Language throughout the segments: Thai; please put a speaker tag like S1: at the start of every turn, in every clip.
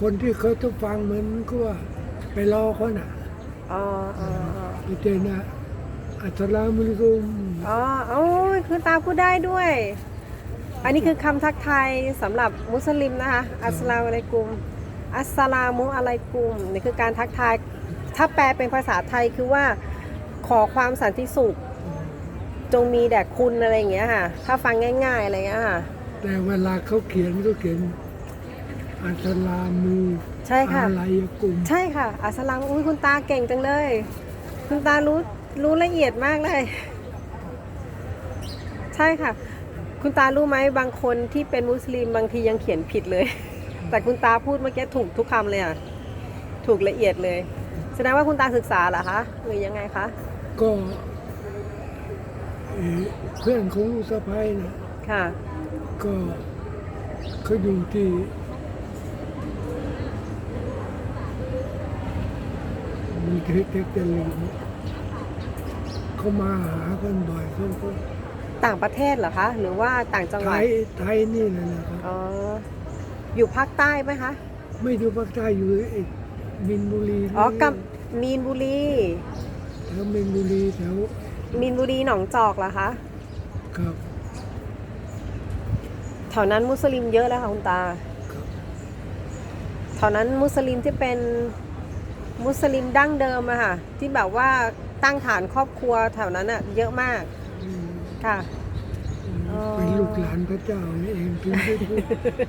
S1: คนที่เขาต้องฟังเหมือนก็ว่าไปรอเขาน่ะ
S2: อ๋ออ๋ออ๋อ
S1: ไปเจอนะอัสสลามุอะลัยกุม
S2: อ๋อโอ้ยคุณตาพูดได้ด้วย อันนี้คือคำทักทายสำหรับมุสลิมนะคะ อัสสลามุอะลัยกุม อัสสลามุอะลัยกุมนี่คือการทักทาย ถ้าแปลเป็นภาษาไทยคือว่าขอความสันติสุข จงมีแด่คุณอะไรอย่างเงี้ยค่ะ ถ้าฟังง่าย ๆ อะไรเงี้ยค่ะ
S1: แต่เวลาเขาเขียนก็เขียน อัสสลามู
S2: ใช่ค่ะ
S1: อะไรกุม
S2: ใช่ค่ะ อัสสลามอุ้ยคุณตาเก่งจังเลย คุณตารู้รู้ละเอียดมากเลย ใช่ค่ะ คุณตารู้ไหมบางคนที่เป็นมุสลิมบางทียังเขียนผิดเลย แต่คุณตาพูดเมื่อกี้ถูกทุกคำเลยอะถูกละเอียดเลย แสดงว่าคุณตาศึกษาเหรอคะหรือยังไงคะ
S1: ก็เอ่อเพื่อนของลูกสะพ้ายนะ
S2: ค่ะ
S1: ก็เขาอยู่ที่ มีเทคเทคเจริญเขามาหากันบ่อยเขาก็
S2: ต่างประเทศเหรอคะ หรือว่าต่างจังห
S1: ไท
S2: วัด
S1: ยไทยนี่แหละนะครับ
S2: อ๋ออยู่ภาคใต้ไหมคะ
S1: ไม่ดูภาคใต้อยู่ไอ้มินบุรี
S2: อ๋อกับมีนบุรี
S1: แถวมินบุรีแถว
S2: มีนบุรีหนองจอกเหรอคะ
S1: ครับ
S2: แถวนั้นมุสลิมเยอะแล้วค่ะคุณตาแถวนั้นมุสลิมที่เป็น มุสลิมดั้งเดิมอะค่ะ ที่แบบว่าตั้งฐานครอบครัวแถวนั้นอะเยอะมาก
S1: อืม
S2: ค่ะอ๋อ
S1: เป็นลูกหลานพระเจ้านี่เองถึงได้พูด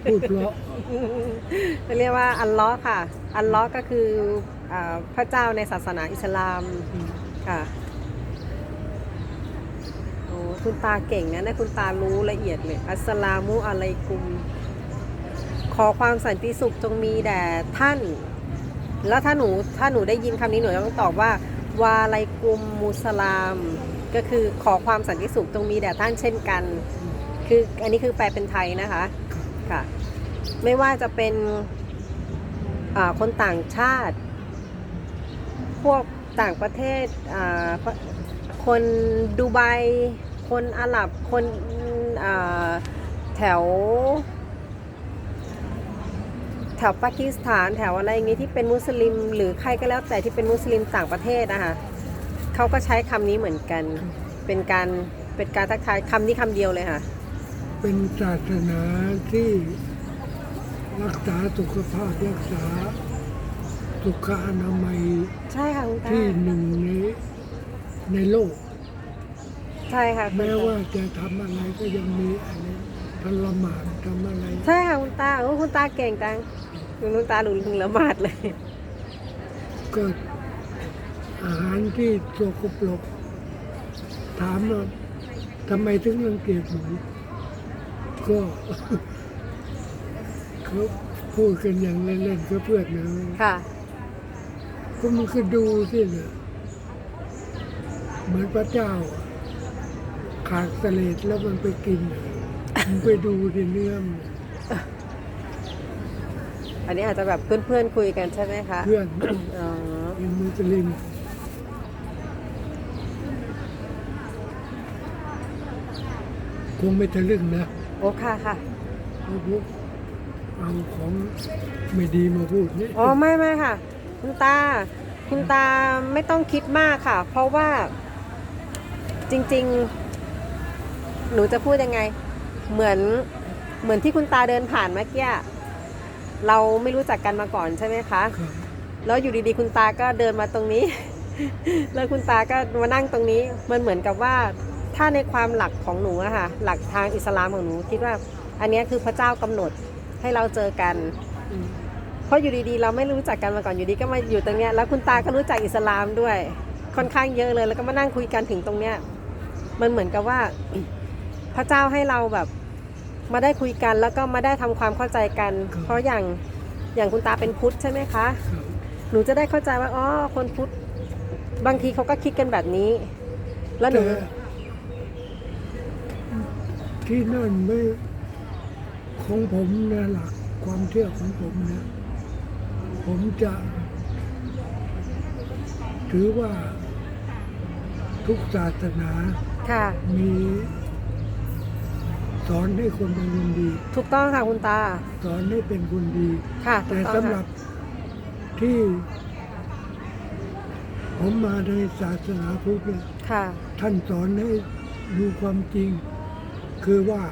S1: พูดเพราะ
S2: เรียกว่าอัลเลอฮ์ค่ะ อัลเลอฮ์ก็คืออาพระเจ้าในศาสนาอิสลาม
S1: อืม
S2: ค่ะโอ้คุณตาเก่งนะเนี่ยคุณตารู้ละเอียดเลย อัสสลามุอะลัยกุม ขอความสันติสุขจงมีแด่ท่าน แล้วถ้าหนูถ้าหนูได้ยินคำนี้หนูต้องตอบว่าวาไลกุมมุสลาม ก็คือขอความสันติสุขจงมีแด่ท่านเช่นกัน คืออันนี้คือแปลเป็นไทยนะคะค่ะไม่ว่าจะเป็นคนต่างชาติ พวกต่างประเทศคนดูไบคนอาหรับคนแถว ถวปากีสถานแถวอะไรอย่างงี้ที่เป็นมุสลิม หรือใครก็แล้วแต่ที่เป็นมุสลิมต่างประเทศนะคะเขาก็ใช้คำนี้เหมือนกัน เป็นการเป็นการทักทายคำนี้คำเดียวเลยค่ะ
S1: เป็นศาสนาที่รักษาสุขภาพรักษา สุขอนามัย
S2: ใช่ค่ะคุณตา
S1: ที่หนึ่งในในโลก
S2: ใช่ค่ะคุณ
S1: แม้
S2: ตา
S1: ว่าจะทำอะไรก็ยังมีอะไรทรมานทำอะไร
S2: ใช่ค่ะคุณตาโอ้คุณตาเก่งจัง คุณตาหลุนถึงละหมาดเลย
S1: ก็อาหารที่สกปรกถามว่าทำไมถึงรังเกียจหมูก็เขาพูดกันอย่างเล่นๆก็เพื่อนนะ
S2: ค่ะ
S1: ก็มันก็ดูสิเนี่ยเหมือนพระเจ้าอะขาดเสลดแล้วมันไปกินอะมันไปดูที่เนื้อมัน
S2: อันนี้อาจจะแบบเพื่อนๆคุยกันใช่ไหมคะ
S1: เพื่อน
S2: อ๋อ
S1: เป็นมุสลิมคงไม่ทะลึ่งนะ
S2: โอ้ค่ะค่ะ
S1: เพราะพวกเอาของไม่ดีมาพูดนี่
S2: อ๋อไม่ไม่ค่ะ คุณตา คุณตาไม่ต้องคิดมากค่ะ เพราะว่าจริงๆ หนูจะพูดยังไง เหมือนเหมือนที่คุณตาเดินผ่านเมื่อกี้ เราไม่รู้จักกันมาก่อนใช่ไหมคะ
S1: ครับ
S2: แล้วอยู่ดีๆ คุณตาก็เดินมาตรงนี้ แล้วคุณตาก็มานั่งตรงนี้ มันเหมือนกับว่าถ้าในความหลักของหนูอะค่ะ หลักทางอิสลามของหนูคิดว่า อันเนี้ยคือพระเจ้ากำหนดให้เราเจอกัน
S1: อืม
S2: เพราะอยู่ดีๆ เราไม่รู้จักกันมาก่อนอยู่ดีก็มาอยู่ตรงเนี้ยแล้วคุณตาก็รู้จักอิสลามด้วย ค่อนข้างเยอะเลย แล้วก็มานั่งคุยกันถึงตรงเนี้ย มันเหมือนกับว่าพระเจ้าให้เราแบบ มาได้คุยกันแล้วก็มาได้ทำความเข้าใจกัน เพราะอย่างอย่างคุณตาเป็นพุทธใช่ไหมคะ
S1: ครับ
S2: หนูจะได้เข้าใจว่าอ๋อคนพุทธบางทีเขาก็คิดกันแบบนี้ แล้วหนู
S1: แต่ที่นั่นไม่ของผมนะหลักความเชื่อของผมนะผมจะถือว่าทุกศาสนา
S2: ค่ะ
S1: มี สอนให้คนเป็นคนดี
S2: ถูกต้องค่ะคุณตา
S1: สอนให้เป็นคนดี
S2: ค่ะถู
S1: แต่
S2: กต้อง
S1: สำหรั
S2: ค่ะ
S1: บที่ ผมมาในศาสนาพุทธเนี่ย
S2: ค่ะ
S1: ท่านสอนให้ดูความจริง คือว่า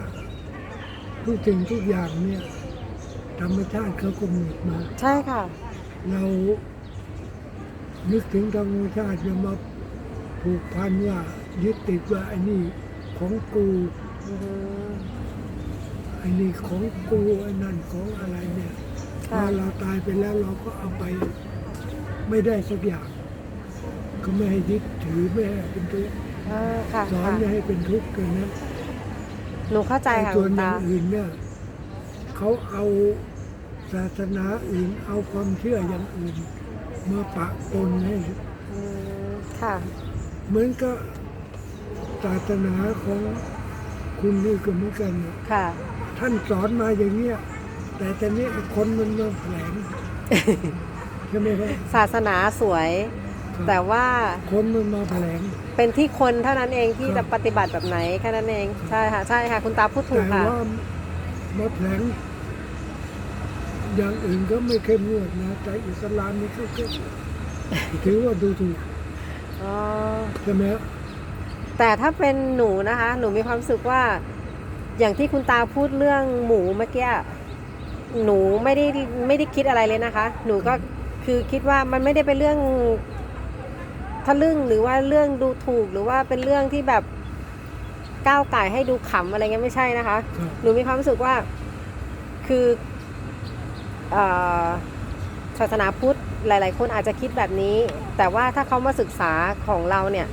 S1: ทุกสิ่งทุกอย่างเนี่ย ธรรมชาติเขากำหนดมา
S2: ใช่ค่ะ
S1: เรานึกถึงธรรมชาติจะมาผูกพันว่ายึดติดว่าไอ้นี่ของกู
S2: อืม
S1: ไอ้นี่ของกูไอ้นั่นของอะไรเนี่ยพ
S2: ค่ะ
S1: อเราตายไปแล้วเราก็เอาไปไม่ได้สักอย่าง ก็ไม่ให้ยึดถือไม่ให้เป็นทุกข์
S2: อ่าค่ะ
S1: สอน
S2: ค่ะ
S1: ไม่ให้เป็นทุกข์กันนะ
S2: หนูเข้าใจ
S1: ไอ้
S2: ค่ะ
S1: ส่ว
S2: คุ
S1: น
S2: ณ
S1: อย่า
S2: ตา
S1: งอื่นเนี่ยเขาเอาศาสนาอื่น เอาความเชื่ออย่างอื่นมาปะปนให้
S2: อืม ค่ะ
S1: เหมือนกับศาสนาของ คุณนี่ก็เหมือนกันนะ
S2: ค่ะ
S1: ท่านสอนมาอย่างเนี้ยแต่ตอนนี้ไอ้คนมันมาแผลงใช่ไหมครับ
S2: ศาสนาสวย
S1: ครับ
S2: แต่ว่า
S1: คนมันมาแผลง
S2: เป็นที่คนเท่านั้นเองที่
S1: ครั
S2: จะ
S1: บ
S2: ปฏิบัติแบบไหนแค่นั้นเองใช่ค่ะใช่ค่ะคุณตาพูดถูก
S1: แต่
S2: ค่ะ
S1: ว่ามาแผลงอย่างอื่นก็ไม่เข้มงวดนะแต่อิสลามนี่ก็ก็ถือว่าดูถูก
S2: อ๋อ
S1: ใช่ไหมครับ
S2: แต่ถ้าเป็นหนูนะคะ หนูมีความรู้สึกว่า อย่างที่คุณตาพูดเรื่องหมูเมื่อกี้หนูไม่ได้ไม่ได้คิดอะไรเลยนะคะ หนูก็คือคิดว่ามันไม่ได้เป็นเรื่องทะลึ่งหรือว่าเรื่องดูถูกหรือว่าเป็นเรื่องที่แบบก้าวไก่ให้ดูขำอะไรเงี้ยไม่ใช่นะคะ หนูมีความรู้สึกว่าคือศาสนาพุทธหลาย ๆ คนอาจจะคิดแบบนี้ แต่ว่าถ้าเขามาศึกษาของเราเนี่ย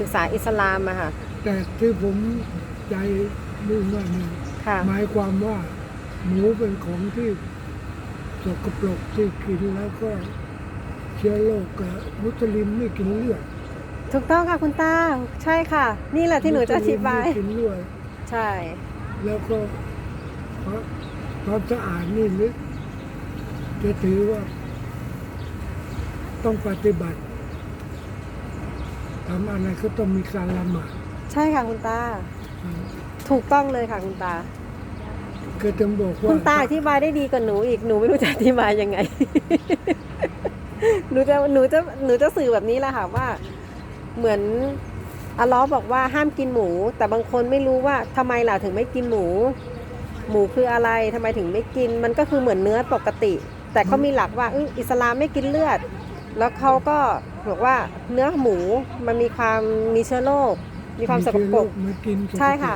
S2: ศึกษาอิสลามอะค่ะ
S1: แต่ที่ผมใจมุ่งว่าเนี่ย
S2: ค่ะ
S1: หมายความว่า หมูเป็นของที่สกปรกที่กินแล้วก็เชื้อโรคกับมุสลิมไม่กินเลือด
S2: ถูกต้องค่ะคุณตา ใช่ค่ะ นี่แหละที่หนูจะอธิบาย
S1: มุสลิมไม่กินเลือด
S2: ใช่
S1: แล้วก็เพราะความสะอาดนี่นึกจะถือว่า ต้องปฏิบัติ ทำอะไรก็ต้องมีการละหมาด
S2: ใช่ค่ะคุณตา
S1: อ่า
S2: ถูกต้องเลยค่ะคุณตา
S1: ก็จะบอกว่า
S2: คุณตาอธิบายได้ดีกว่าหนูอีกหนูไม่รู้จะอธิบายยังไง หนูจะหนูจะหนูจะสื่อแบบนี้แหละค่ะว่า เหมือนอัลเลอฮ์บอกว่าห้ามกินหมู แต่บางคนไม่รู้ว่าทำไมล่ะถึงไม่กินหมู หมูคืออะไรทำไมถึงไม่กิน มันก็คือเหมือนเนื้อปกติ แต่เขามีหลักว่าเอยอิสลามไม่กินเลือด แล้วเขาก็ บอกว่าเนื้อหมูมันมีความมีเชื้อโรคมีความสกปรก
S1: มากินสกปรก
S2: ใช่ค่ะ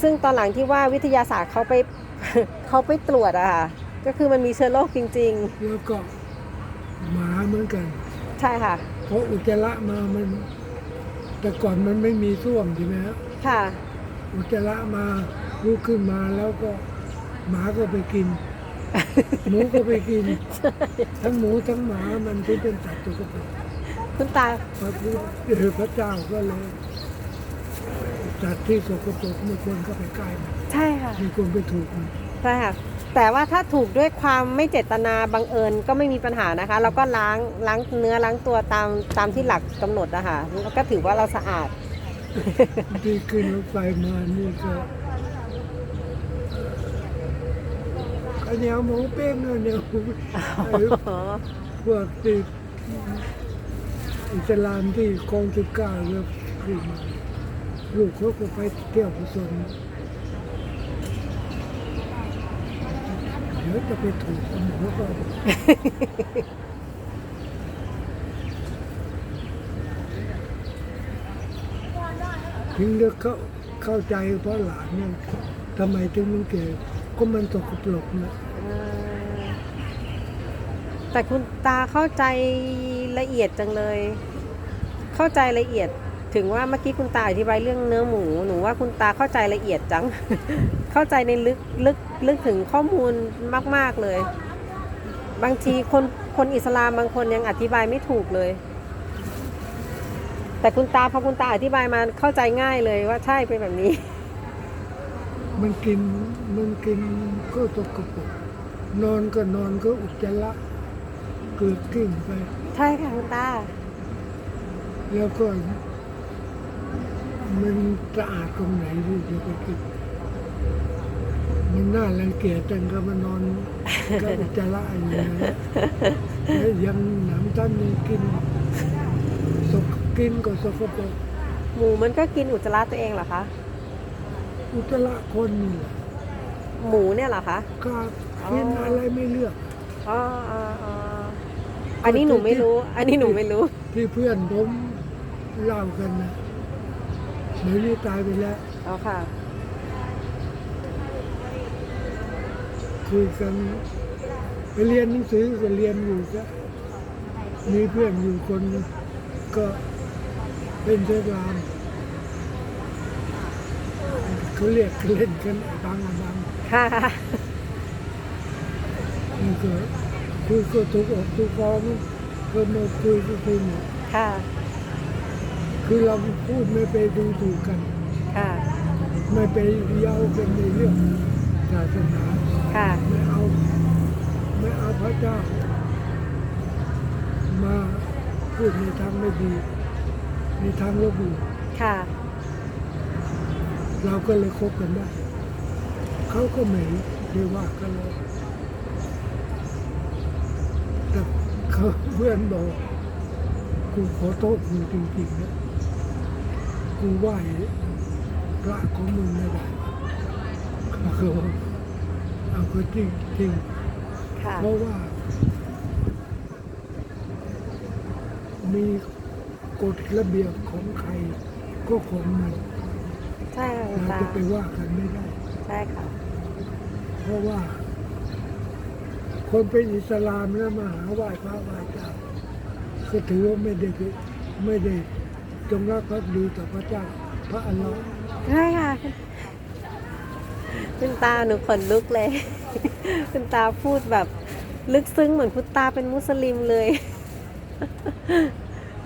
S2: ซึ่งตอนหลังที่ว่าวิทยาศาสตร์เขาไปเขาไปตรวจอะค่ะก็คือมันมีเชื้อโรคจริง
S1: แล้วก็หมาเหมือนกัน
S2: ๆใช่ค่ะ
S1: เพราะอุจจาระมามัน แต่ก่อนมันไม่มีส้วมใช่ไหมครับ
S2: ค่ะ
S1: อุจจาระมาลุกขึ้นมาแล้วก็หมาก็ไปกิน หมูก็ไปกิน ทั้งหมูทั้งหมามันที่เป็นสัตว์ตัวกปรก
S2: คุณตา
S1: พระพุทธเออพระเจ้าก็เลยสัตว์ที่สกปรกไม่ควรเข้าไปใกล้มัน
S2: ใช่ค่ะ
S1: ไม่ควรไปถูกมัน
S2: ใช่ค่ะแต่ว่าถ้าถูกด้วยความไม่เจตนาบังเอิญก็ไม่มีปัญหานะคะ เราก็ล้างล้างเนื้อล้างตัวตามตามที่หลักกำหนดนะคะแล้วก็ถือว่าเราสะอาด
S1: ที่ขึ้นรถไฟมานี่ก็ข้าวเหนียวหมูเป้งข้าวเหนียวหมูไอ้พวกที่ อิสลามที่คลองสิบเก้าเลือกขึ้นมาลูกเขาก็ไปเที่ยวกุศลเดี๋ยวจะไปถูกกันแล้วก็ถึงเลือกเข้าเข้าใจเพราะหลานเนี่ยทำไมถึงมันเก่ก็มันตกกระปรกนะ
S2: อ่า แต่คุณตาเข้าใจละเอียดจังเลย เข้าใจละเอียด ถึงว่าเมื่อกี้คุณตาอธิบายเรื่องเนื้อหมู หนูว่าคุณตาเข้าใจละเอียดจัง เข้าใจในลึกลึกลึกถึงข้อมูลมาก ๆเลย บางทีคนคนอิสลามบางคนยังอธิบายไม่ถูกเลย แต่คุณตาพอคุณตาอธิบายมาเข้าใจง่ายเลยว่าใช่เป็นแบบนี้
S1: มันกินมันกินก็ตกกระปรกนอนก็นอนก็อุจจาระ เกิดขึ้นไป
S2: ใช่ค่ะคุณตา
S1: แล้วก็ มันสะอาดตรงไหนที่จะไปกินมันน่ารังเกียจจังก็มานอนก็อุจจาระอยู่นะแล้วยังหนำซ้ำยังกินสกกินก็สกปรก
S2: หมูมันก็กินอุจจาระตัวเองเหรอคะ
S1: อุจจาระคนนี่แหละ
S2: หมูเนี่ยเหรอคะ
S1: ก็กินอะไรไม่เลือก
S2: อ๋ออ๋ออ๋อ อันนี้หนูไม่รู้ อันนี้หนูไม่รู้
S1: ที่เพื่อนผมเล่ากันนะเดี๋ยวนี้ตายไปแล้ว
S2: อ๋อค่ะ
S1: คุยกันไปเรียนหนังสือก็เรียนอยู่ก็มีเพื่อนอยู่คนหนึ่งก็เป็นเทศรามเขาเรียกเล่นกันไอ้บางอะบาง
S2: ค่ะ
S1: นี่ก็ คุยก็ถูกอกถูกคอมั้งก็มาคุยก็คุยหมด
S2: ค่ะ
S1: คือเราพูดไม่ไปดูถูกกัน
S2: ค่ะ
S1: ไม่ไปเย้ากันในเรื่องศาสนา
S2: ค่ะ
S1: ไม่เอาไม่เอาพระเจ้า มาพูดในทางไม่ดีในทางลบหลู่
S2: ค่ะ
S1: เราก็เลยคบกันได้ เขาก็ไม่ได้ว่ากันเราแต่ เขาเพื่อนบอกกูขอโทษมึงจริงๆนะกูไหว้พระของมึงไม่ได้เขาก็บอกเอาก็จริงจริงๆ
S2: ค่ะ
S1: เพราะว่า มีกฎระเบียบของใครก็ของมัน
S2: ใช่ค่ะคุณ
S1: เรา
S2: ตา
S1: จะไปว่ากันไม่ได้
S2: ใช่ค่ะ
S1: เพราะว่า คนเป็นอิสลามแล้วมาหาไหว้พระไหว้เจ้าก็ถือว่าไม่ได้ไม่ได้จงรักภักดีต่อพระเจ้าพระอัลลอฮ์
S2: ใช่ค่ะคุณตาหนูขนลุกเลย คุณตาพูดแบบลึกซึ้งเหมือนคุณตาเป็นมุสลิมเลย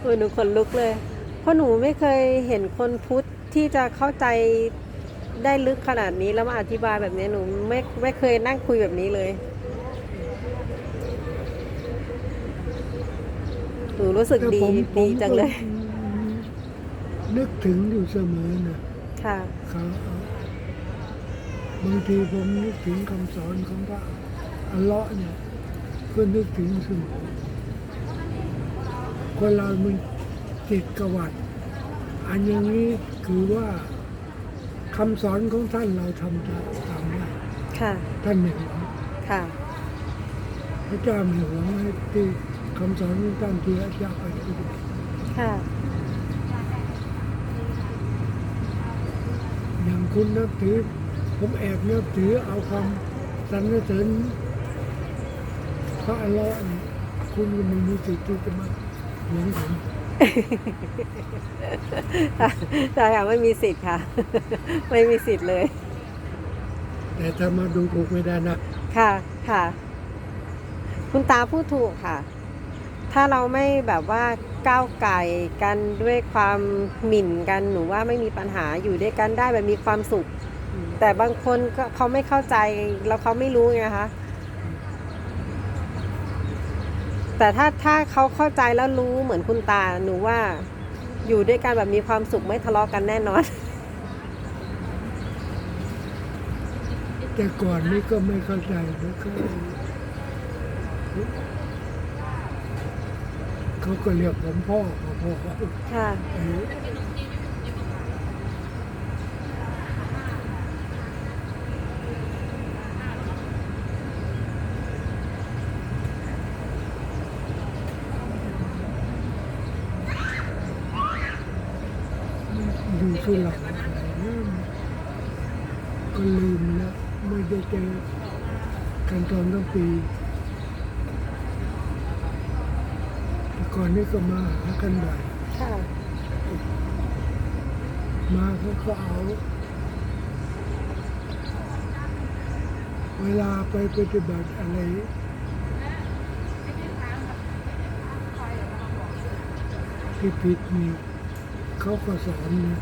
S2: โอ้ยหนูขนลุกเลย เพราะหนูไม่เคยเห็นคนพุทธที่จะเข้าใจได้ลึกขนาดนี้แล้วมาอธิบายแบบนี้หนูไม่ไม่เคยนั่งคุยแบบนี้เลย หนูรู้สึก
S1: แต่
S2: ดี
S1: ผมผม
S2: ดีจังเลย
S1: ก็นึกถึงอยู่เสมอนะ
S2: ค่ะ
S1: เขาบางทีผมนึกถึงคำสอนของพระอัลเลาะห์เนี่ยก็นึกถึงเสมอคนเรามันติดกวัด อันอย่างนี้คือว่าคำสอนของท่านเราทำตามตามได้
S2: ค่ะ
S1: ท่านไม่หวง
S2: ค่ะ
S1: พระเจ้าไม่หวงให้ที่ คำสอนของท่านที่พระเจ้าไปฏิบัติ
S2: ค่ะ
S1: อย่างคุณนับถือ ผมแอบนับถือเอาคำสรรเสริญพระอัลเลาะห์เนี่ยคุณก็ไม่มีสิทธิ์ที่จะมาหวงผม
S2: ใช่ค่ะไม่มีสิทธิ์ค่ะ ไม่มีสิทธิ์เลย
S1: แต่ถ้ามาดูถูกไม่ได้นะ
S2: ค่ะค่ะ คุณตาพูดถูกค่ะ ถ้าเราไม่แบบว่าก้าวไก่กันด้วยความหมิ่นกันหนูว่าไม่มีปัญหาอยู่ด้วยกันได้แบบมีความสุข แต่บางคนก็เขาไม่เข้าใจแล้วเขาไม่รู้ไงคะแต่ถ้าถ้าเขาเข้าใจแล้วรู้เหมือนคุณตาหนูว่า อยู่ด้วยกันแบบมีความสุขไม่ทะเลาะกันแน่นอน
S1: แต่ก่อนนี้ก็ไม่เข้าใจแล้วก็ เขาก็เรียกผมพ่อพ่อพ่อ
S2: ค่ะ
S1: เอ้ยอยู่สุเหร่าก็ลืมแล้ว ไม่ได้เจอกันตอนตั้งปีแต่ ก่อนนี้ก็มาหากันบ่อย
S2: ค่ะ
S1: มาเขาก็เอา เวลาไปปฏิบัติอะไรที่ผิดนี่เขาก็สอนนะ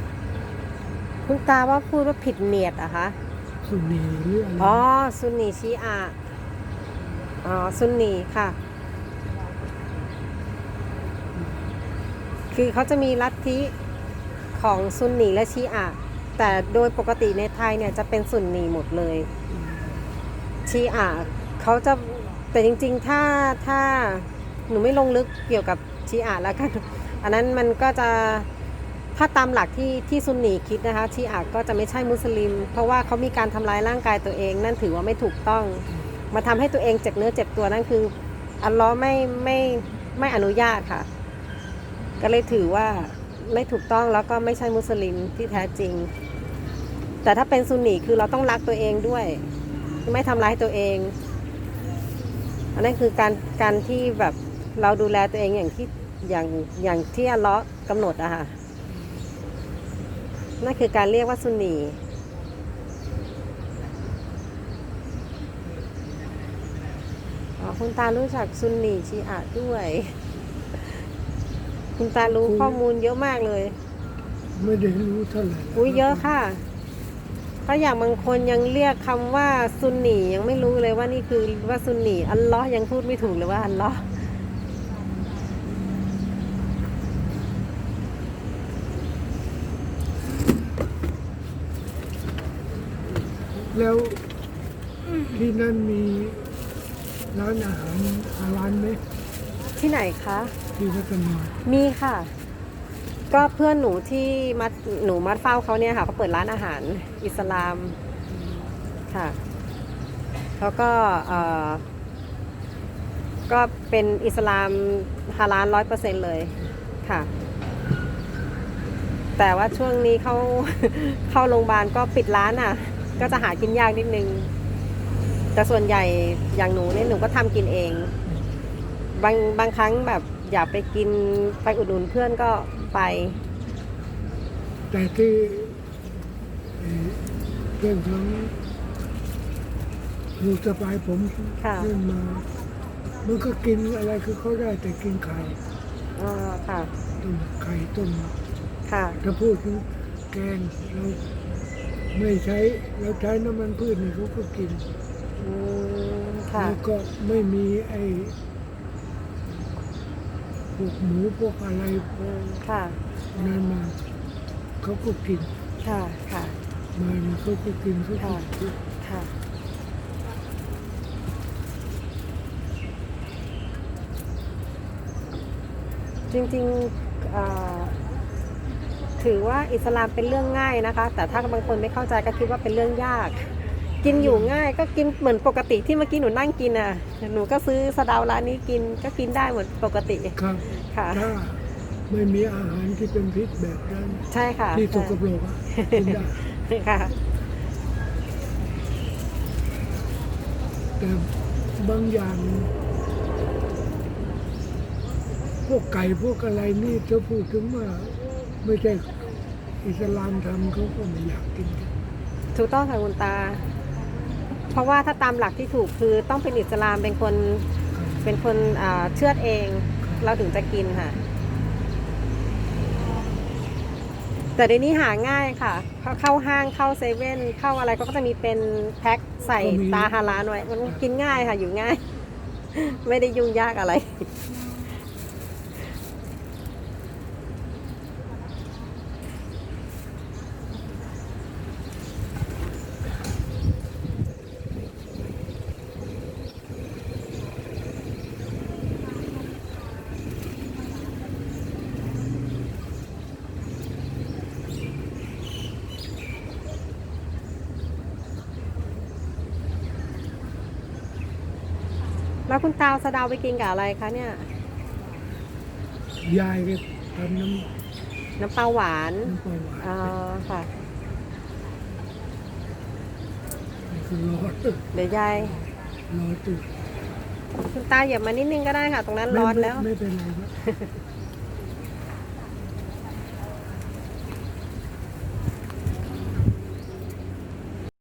S2: คุณตาว่าพูดว่าผิดเนียดอะคะ
S1: สุนีหรืออะไร
S2: อ๋อซุนนีชีอะอ๋อซุนนีค่ะ คือเขาจะมีลัทธิของซุนนีและชีอะแต่โดยปกติในไทยเนี่ยจะเป็นซุนนีหมดเลย ชีอะเขาจะแต่จริงๆ ถ้าถ้าหนูไม่ลงลึกเกี่ยวกับชีอะแล้วกัน อันนั้นมันก็จะถ้าตามหลักที่ที่ซุนนีคิดนะคะชีอะก็จะไม่ใช่มุสลิม เพราะว่าเขามีการทำร้ายร่างกายตัวเอง นั่นถือว่าไม่ถูกต้อง มาทำให้ตัวเองเจ็บเนื้อเจ็บตัวนั่นคืออัลลอฮ์ไม่ไม่ไม่อนุญาตค่ะ ก็เลยถือว่าไม่ถูกต้องแล้วก็ไม่ใช่มุสลิมที่แท้จริง แต่ถ้าเป็นซุนนีคือเราต้องรักตัวเองด้วย ไม่ทำร้ายตัวเอง อันนั้นคือการการที่แบบเราดูแลตัวเองอย่างที่อย่างอย่างที่อัลเลาะห์กำหนดอะค่ะนั่นคือการเรียกว่าซุนนีคุณตารู้จักซุนนีชีอะด้วย คุณตารู้ข้อมูลเยอะมากเลย
S1: ไม่ได้รู้เท่าไหร่
S2: อุ้ยเยอะค่ะเพราะอย่างบางคนยังเรียกคำว่าซุนนียังไม่รู้เลยว่านี่คือว่าซุนนีอัลเลอฮ์ยังพูดไม่ถูกเลยว่าอัลเลอฮ์
S1: แล้วที่นั่นมีร้านอาหารร้านไหม
S2: ที่ไหนคะ
S1: ที่พัฒนา
S2: มีค่ะ ก็เพื่อนหนูที่มัดหนูมัดเฝ้าเขาเนี่ยค่ะเขาเปิดร้านอาหารอิสลามค่ะแล้วก็เอ่อก็เป็นอิสลามฮาลาลร้อยเปอร์เซ็นเลยค่ะ แต่ว่าช่วงนี้เขาเข้าโรงพยาบาลก็ปิดร้านอะ ก็จะหากินยากนิดนึง แต่ส่วนใหญ่อย่างหนูเนี่ยหนูก็ทำกินเอง บางบางครั้งแบบ อยากไปกินไปอุดหนุนเพื่อนก็ไป
S1: แต่ที่เอ่อเรื่องของลูกสะปายผม
S2: ค่ะ
S1: เล่นมา มันก็กินอะไรคือเขาได้แต่กินไข่
S2: อ๋อค่ะ
S1: ต้มไข่ต้ม
S2: ค่ะ
S1: ถ้าพูดถึงแกงเราไม่ใช้เราใช้น้ำมันพืชนี่เขาก็กิน
S2: อืม ค่ะ
S1: แล้วก็ไม่มีไอ้พ วกหมูพวกอะไร
S2: อืมค่ะ
S1: นั้นมาเขาก็กิน
S2: ค่ะ ค่ะ
S1: มานี่เขาก็กินเขาก็
S2: ค่ะ
S1: กิน
S2: ค่ะ จริงๆเอ่อถือว่าอิสลามเป็นเรื่องง่ายนะคะ แต่ถ้าบางคนไม่เข้าใจก็คิดว่าเป็นเรื่องยาก กินอยู่ง่ายก็กินเหมือนปกติที่เมื่อกี้หนูนั่งกินอะ หนูก็ซื้อสะเดาร้านนี้กินก็กินได้เหมือนปกติ
S1: ครับ
S2: ค่ะ
S1: ถ้าไม่มีอาหารที่เป็นพิษแบบนั้น
S2: ใช่ค่ะ
S1: ที่สกปรกอะกินได้
S2: ใช่ค่ะ
S1: แต่บางอย่างพวกไก่พวกอะไรนี่ถ้าพูดถึงว่าไม่ใช่อิสลามทำเขาก็ไม่อยากกินกัน
S2: ถูกต้องค่ะคุณตา เพราะว่าถ้าตามหลักที่ถูกคือต้องเป็นอิสลามเป็นคนเป็นคนเชื่อดเอง เราถึงจะกินค่ะ แต่เดี๋ยวนี้หาง่ายค่ะ เข้าห้างเข้าเซเว่นเข้าอะไรก็จะมีเป็นแพ็คใส่ตาฮาลาหน่อย มันกินง่ายค่ะ อยู่ง่าย ไม่ได้ยุ่งยากอะไร แล้วคุณตาเอาสะเดาไปกินกับอะไรคะเนี่ย
S1: ยายก็ทำน้
S2: น้ำปลาหวานำ
S1: น้ำปลาหวาน
S2: อ๋อค่ะ
S1: คือรอ
S2: เดี๋ยวยาย
S1: รอตื่น
S2: คุณตาเหยียบมานิดนึงก็ได้ค่ะ ตรงนั้นร้อนแล้ว
S1: ไม่ไม่เป็นไรครับ